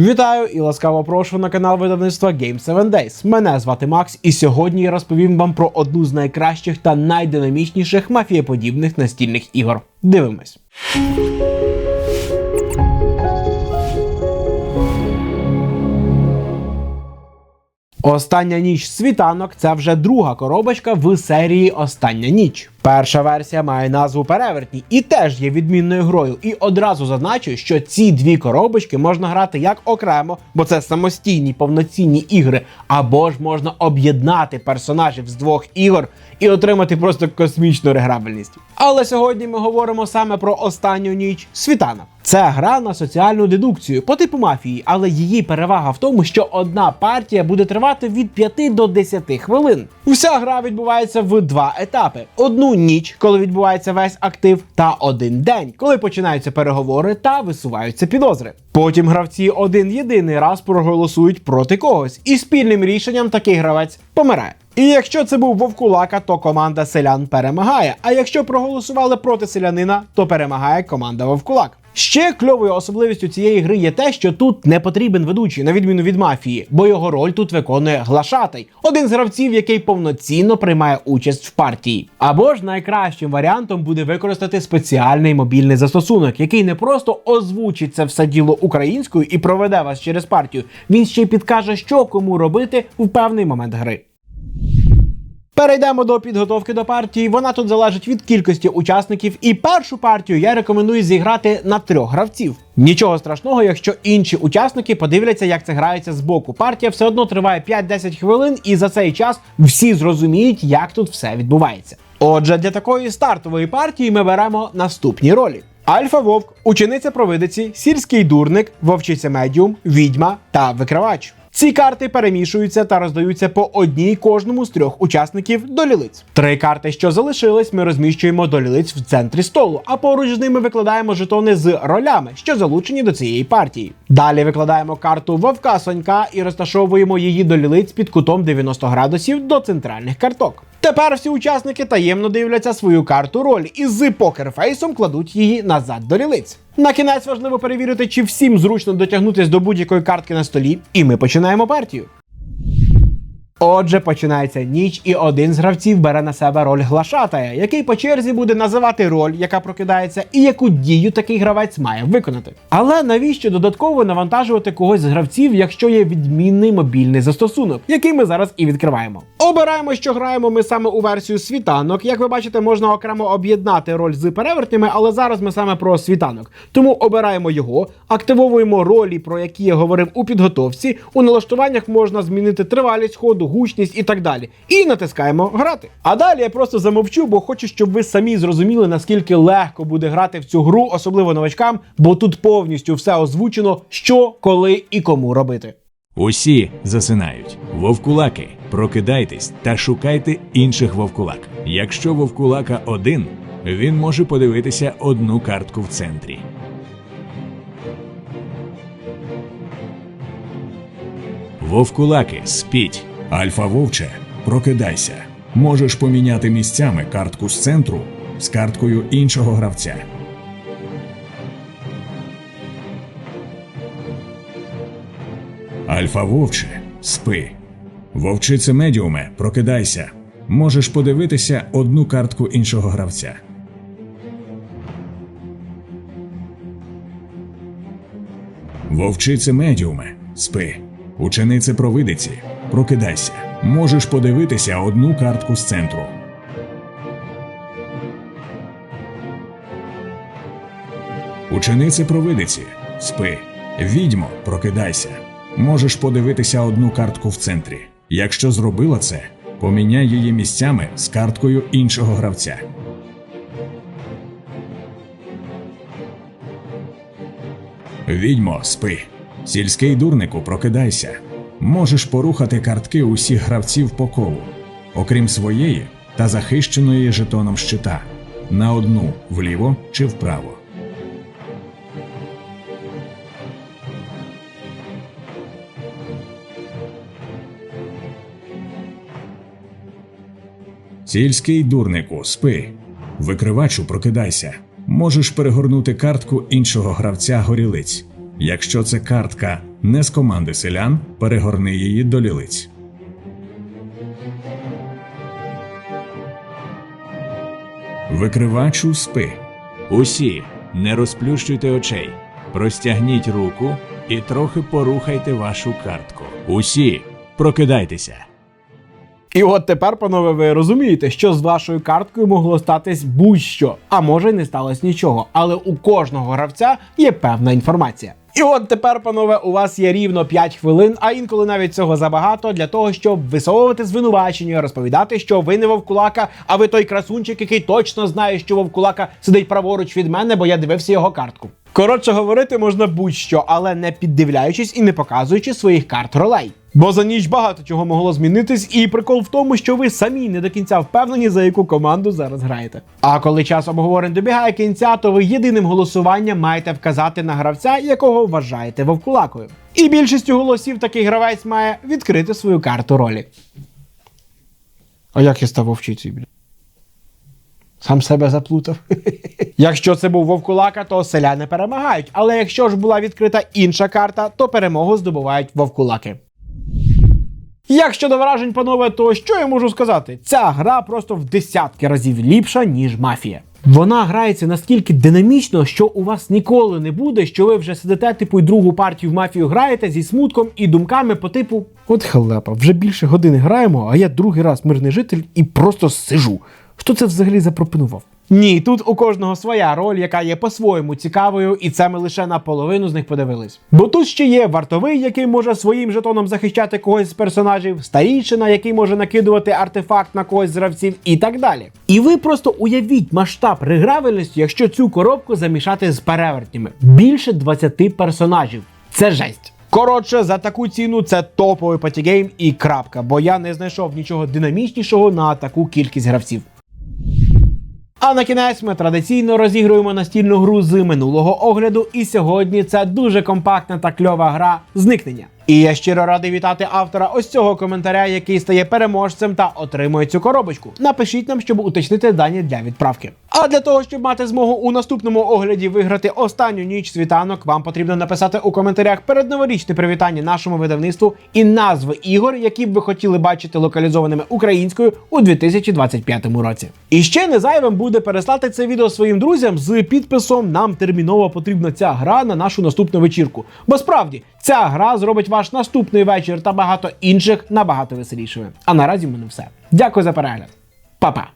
Вітаю і ласкаво прошу на канал видавництва Game 7 Days. Мене звати Макс, і сьогодні я розповім вам про одну з найкращих та найдинамічніших мафієподібних настільних ігор. Дивимось. Остання ніч світанок це вже друга коробочка в серії Остання ніч. Перша версія має назву Перевертні і теж є відмінною грою. І одразу зазначу, що ці дві коробочки можна грати як окремо, бо це самостійні повноцінні ігри, або ж можна об'єднати персонажів з двох ігор і отримати просто космічну реграбельність. Але сьогодні ми говоримо саме про останню ніч світанок. Це гра на соціальну дедукцію по типу мафії, але її перевага в тому, що одна партія буде тривати від 5 до 10 хвилин. Вся гра відбувається в два етапи: одну ніч, коли відбувається весь актив, та один день, коли починаються переговори та висуваються підозри. Потім гравці один єдиний раз проголосують проти когось, і спільним рішенням такий гравець помирає. І якщо це був вовкулака, то команда селян перемагає. А якщо проголосували проти селянина, то перемагає команда вовкулак. Ще кльовою особливістю цієї гри є те, що тут не потрібен ведучий, на відміну від мафії, бо його роль тут виконує глашатай, один з гравців, який повноцінно приймає участь в партії. Або ж найкращим варіантом буде використати спеціальний мобільний застосунок, який не просто озвучить це все діло українською і проведе вас через партію. Він ще й підкаже, що кому робити в певний момент гри. Перейдемо до підготовки до партії. Вона тут залежить від кількості учасників, і першу партію я рекомендую зіграти на трьох гравців. Нічого страшного, якщо інші учасники подивляться, як це грається з боку. Партія все одно триває 5-10 хвилин, і за цей час всі зрозуміють, як тут все відбувається. Отже, для такої стартової партії ми беремо наступні ролі. Альфа Вовк, учениця провидиці, сільський дурник, вовчиця медіум, відьма та викривач. Ці карти перемішуються та роздаються по одній кожному з трьох учасників до лілиць. Три карти, що залишились, ми розміщуємо до лілиць в центрі столу, а поруч з ними викладаємо жетони з ролями, що залучені до цієї партії. Далі викладаємо карту Вовка Сонька і розташовуємо її до лілиць під кутом 90 градусів до центральних карток. Тепер всі учасники таємно дивляться свою карту роль і з покерфейсом кладуть її назад до лілиць. На кінець важливо перевірити, чи всім зручно дотягнутися до будь-якої картки на столі, і ми починаємо партію. Отже, починається ніч, і один з гравців бере на себе роль глашатая, який по черзі буде називати роль, яка прокидається, і яку дію такий гравець має виконати. Але навіщо додатково навантажувати когось з гравців, якщо є відмінний мобільний застосунок, який ми зараз і відкриваємо? Обираємо, що граємо ми саме у версію світанок. Як ви бачите, можна окремо об'єднати роль з перевертнями, але зараз ми саме про світанок. Тому обираємо його, активовуємо ролі, про які я говорив у підготовці. У налаштуваннях можна змінити тривалість ходу, гучність і так далі. І натискаємо грати. А далі я просто замовчу, бо хочу, щоб ви самі зрозуміли, наскільки легко буде грати в цю гру, особливо новачкам, бо тут повністю все озвучено, що, коли і кому робити. Усі засинають. Вовкулаки, прокидайтесь та шукайте інших вовкулак. Якщо вовкулака один, він може подивитися одну картку в центрі. Вовкулаки, спіть. Альфа вовче, прокидайся. Можеш поміняти місцями картку з центру з карткою іншого гравця. Альфа вовче, спи. Вовчице медіуме, прокидайся. Можеш подивитися одну картку іншого гравця. Вовчице медіуме, спи. Ученице провидиці, прокидайся. Можеш подивитися одну картку з центру. Ученице провидиці, спи. Відьмо, прокидайся. Можеш подивитися одну картку в центрі. Якщо зробила це, поміняй її місцями з карткою іншого гравця. Відьмо, спи. Сільський дурнику, прокидайся. Можеш порухати картки усіх гравців по колу, окрім своєї та захищеної жетоном щита, на одну вліво чи вправо. Сільський дурнику, спи. Викривачу, прокидайся. Можеш перегорнути картку іншого гравця горілиць. Якщо це картка Не з команди селян перегорни її до лілиць. Викривачу спи. Усі не розплющуйте очей, простягніть руку і трохи порухайте вашу картку. Усі прокидайтеся. І от тепер, панове, ви розумієте, що з вашою карткою могло статись будь-що, а може й не сталося нічого. Але у кожного гравця є певна інформація. І от тепер, панове, у вас є рівно 5 хвилин, а інколи навіть цього забагато для того, щоб висовувати звинувачення, розповідати, що ви не вовкулака, а ви той красунчик, який точно знає, що вовкулака сидить праворуч від мене, бо я дивився його картку. Коротше, говорити можна будь-що, але не піддивляючись і не показуючи своїх карт ролей. Бо за ніч багато чого могло змінитись, і прикол в тому, що ви самі не до кінця впевнені, за яку команду зараз граєте. А коли час обговорень добігає кінця, то ви єдиним голосуванням маєте вказати на гравця, якого вважаєте вовкулакою. І більшістю голосів такий гравець має відкрити свою карту ролі. А як я став вовчицею, бля? Сам себе заплутав. Якщо це був вовкулака, то селяни перемагають. Але якщо ж була відкрита інша карта, то перемогу здобувають вовкулаки. Як щодо вражень, панове, то що я можу сказати? Ця гра просто в десятки разів ліпша, ніж мафія. Вона грається настільки динамічно, що у вас ніколи не буде, що ви вже сидите, типу, і другу партію в мафію граєте зі смутком і думками по типу: От халепа, вже більше години граємо, а я другий раз мирний житель і просто сижу. Хто це взагалі запропонував? Ні, тут у кожного своя роль, яка є по-своєму цікавою, і це ми лише наполовину з них подивились. Бо тут ще є вартовий, який може своїм жетоном захищати когось з персонажів, старійшина, який може накидувати артефакт на когось з гравців, і так далі. І ви просто уявіть масштаб регравельності, якщо цю коробку замішати з перевертнями. Більше 20 персонажів. Це жесть. Коротше, за таку ціну це топовий патігейм і крапка, бо я не знайшов нічого динамічнішого на таку кількість гравців. А на кінець ми традиційно розігруємо настільну гру з минулого огляду, і сьогодні це дуже компактна та кльова гра зникнення. І я щиро радий вітати автора ось цього коментаря, який стає переможцем та отримує цю коробочку. Напишіть нам, щоб уточнити дані для відправки. А для того, щоб мати змогу у наступному огляді виграти останню ніч світанок, вам потрібно написати у коментарях передноворічне привітання нашому видавництву і назви ігор, які б ви хотіли бачити локалізованими українською у 2025 році. І ще не зайвим буде переслати це відео своїм друзям з підписом Нам терміново потрібна ця гра на нашу наступну вечірку. Бо справді ця гра зробить ваш наступний вечір та багато інших набагато веселішими. А наразі в мене все. Дякую за перегляд. Па-па!